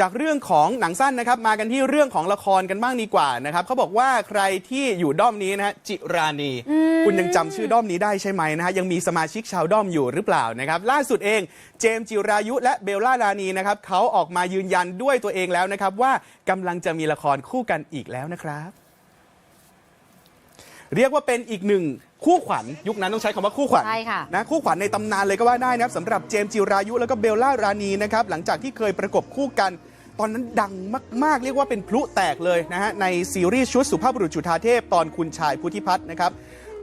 จากเรื่องของหนังสั้นนะครับ มากันที่เรื่องของละครกันบ้างดีกว่านะครับเขาบอกว่าใครที่อยู่ด้อมนี้นะฮะจิรานี คุณยังจำชื่อด้อมนี้ได้ใช่ไหมนะฮะยังมีสมาชิกชาวด้อมอยู่หรือเปล่านะครับ ล่าสุดเองเจมส์จิรายุและเบลล่ารานีนะครับเขาออกมายืนยันด้วยตัวเองแล้วนะครับ ว่ากำลังจะมีละครคู่กันอีกแล้วนะครับ เรียกว่าเป็นอีกหนึ่งคู่ขวัญยุคนั้นต้องใช้คำว่าคู่ขวัญใช่ค่ะ นะคู่ขวัญในตำนานเลยก็ว่าได้นะครับสำหรับเจมส์จิรายุแล้วก็เบลล่ารานีนะครับหลังจากที่เคยประกบคู่กัน ตอนนั้นดังมาก ๆ เรียกว่าเป็นพลุแตกเลยนะฮะในซีรีส์ชุดสุภาพบุรุษจุฑาเทพตอนคุณชายพุทธิพัฒน์นะครับ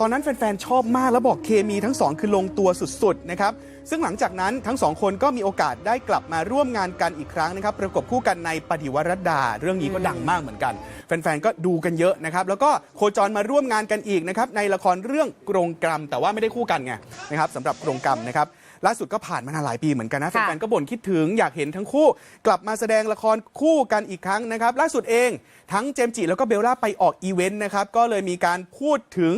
ตอนนั้นแฟนๆ ชอบมากแล้วบอกเคมีทั้งสองคือลงตัวสุดๆ นะครับ ซึ่งหลังจากนั้นทั้งสองคนก็มีโอกาสได้กลับมาร่วมงานกันอีกครั้งนะครับ ประกบคู่กันในปฏิวรตดา เรื่องนี้ก็ดังมากเหมือนกัน แฟนๆ ก็ดูกันเยอะนะครับ แล้วก็โคจรมาร่วมงานกันอีกนะครับในละครเรื่องกรงกรรม แต่ว่าไม่ได้คู่กันไงนะครับสำหรับกรงกรรมนะครับ ล่าสุดก็ผ่านมานานหลายปีเหมือนกันนะค่ะแฟนๆก็บ่นคิดถึงอยากเห็นทั้งคู่ กลับมาแสดงละครคู่กันอีกครั้งนะครับ ล่าสุดเองทั้งเจมส์จิแล้วก็เบลล่าไปออกอีเวนต์นะครับก็เลยมีการพูดถึง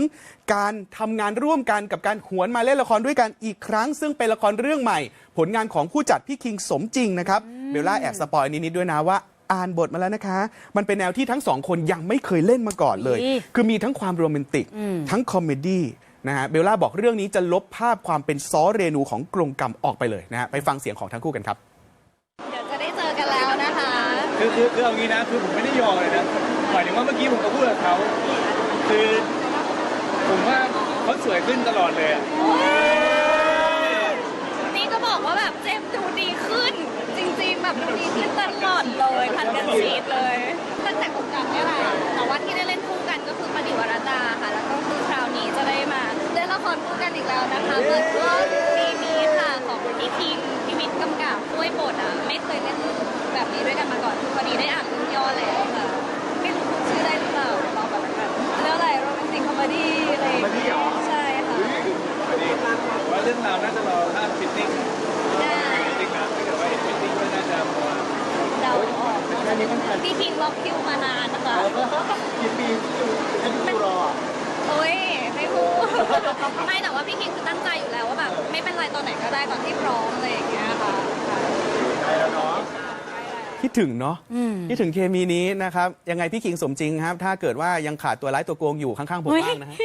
การทำงานร่วมกันกับการหวนมาเล่นละครด้วยกันอีกครั้ง ซึ่งเป็นละครเรื่องใหม่ ผลงานของผู้จัดพี่คิงสมจริงนะครับเบลล่าแอบสปอยนิดๆด้วยนะว่าอ่านบทมาแล้วนะคะ มันเป็นแนวที่ทั้งสองคนยังไม่เคยเล่นมาก่อนเลยอีคือมีทั้งความโรแมนติก ทั้งคอมเมดี้ นะฮะเบลล่าบอกเรื่องนี้จะลบภาพความเป็นซอเรนูของกรงกรรมออกไปเลยนะฮะไปฟังเสียงของทั้งคู่กันครับ เดี๋ยวจะได้เจอกันแล้วนะคะ คือคือคือเอางี้นะคือผมไม่ได้ยอเลยนะหมายถึงว่าเมื่อกี้ผมก็พูดกับเขาคือผมว่าเขาสวยขึ้นตลอดเลยอะนี่ก็บอกว่าแบบเจมส์ดูดีขึ้น จริงๆ แบบดูดีขึ้นตลอดเลยพันกันชีดเลย ตั้งแต่ก เล่นละครคู่กันอีกแล้วนะคะเปิดก็ปีนี้ค่ะของพี่ทิงพี่วิทย์กำกับด้วยบทอะ ไม่เคยเล่นแบบนี้ด้วยกันมาก่อนคือพอดีได้อ่านเรื่องย่อแล้วค่ะ ไม่รู้พูดชื่อได้หรือเปล่าลองแบบกันเรื่องอะไรโรแมนติกคอมเมดี้อะไรอย่างเงี้ยใช่ค่ะพอดีว่าเรื่องราวน่าจะรอภาพฟิตติ้งได้ฟิตติ้งนะถ้าเกิดว่าเห็นฟิตติ้งก็น่าจะพอเดาออกพี่พิงล็อกคิวมานานนะคะ กี่ปีให้ดูรอ โอ้ยไม่พูด ไม่แต่ว่าพี่พิงคือตั้งใจอยู่แล้วว่าแบบไม่เป็นไรตอนไหนก็ได้ตอนที่พร้อมอะไรอย่างเงี้ยค่ะใช่แล้วเนาะคิดถึงเนาะคิดถึงเคมีนี้นะครับ ยังไงพี่คิงสมจริงครับ ถ้าเกิดว่ายังขาดตัวร้ายตัวโกงอยู่ข้างๆผมอุ๊ยบ้างนะฮะ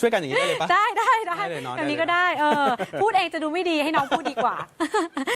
ช่วยกันอย่างนี้ได้เลยปะได้ได้ได้ได้เลยเนอะแบบนี้ได้เลยก็ได้เออพูดเองจะดูไม่ดีให้น้องพูดดีกว่า